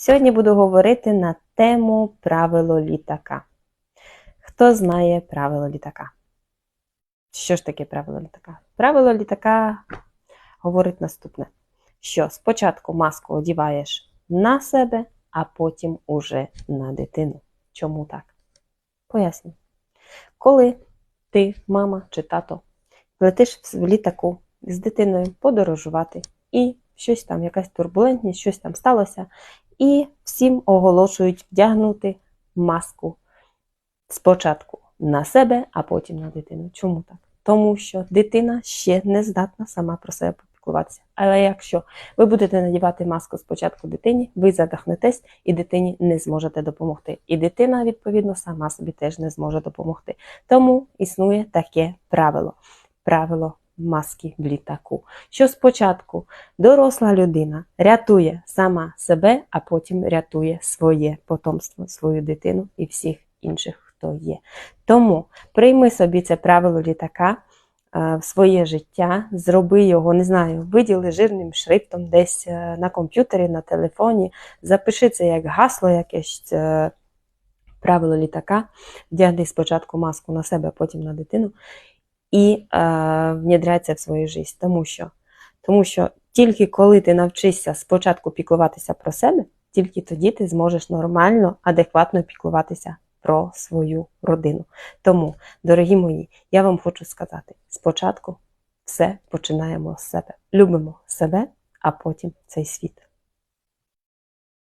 Сьогодні буду говорити на тему правило літака. Хто знає правило літака? Що ж таке правило літака? Правило літака говорить наступне: що спочатку маску одіваєш на себе, а потім уже на дитину. Чому так? Поясню. Коли ти, мама чи тато, летиш в літаку з дитиною подорожувати, і щось там, якась турбулентність, щось там сталося, і всім оголошують вдягнути маску спочатку на себе, а потім на дитину. Чому так? Тому що дитина ще не здатна сама про себе попіклуватися. Але якщо ви будете надівати маску спочатку дитині, ви задохнетесь і дитині не зможете допомогти. І дитина, відповідно, сама собі теж не зможе допомогти. Тому існує таке правило правило маски в літаку. Що спочатку доросла людина рятує сама себе, а потім рятує своє потомство, свою дитину і всіх інших, хто є. Тому прийми собі це правило літака е, в своє життя, зроби його, не знаю, виділи жирним шрифтом десь е, на комп'ютері, на телефоні, запиши це як гасло якесь. е, Правило літака, вдягни спочатку маску на себе, потім на дитину, і е, внідряться в свою життя. Тому що, тому що тільки коли ти навчишся спочатку піклуватися про себе, тільки тоді ти зможеш нормально, адекватно піклуватися про свою родину. Тому, дорогі мої, я вам хочу сказати: спочатку все починаємо з себе. Любимо себе, а потім цей світ.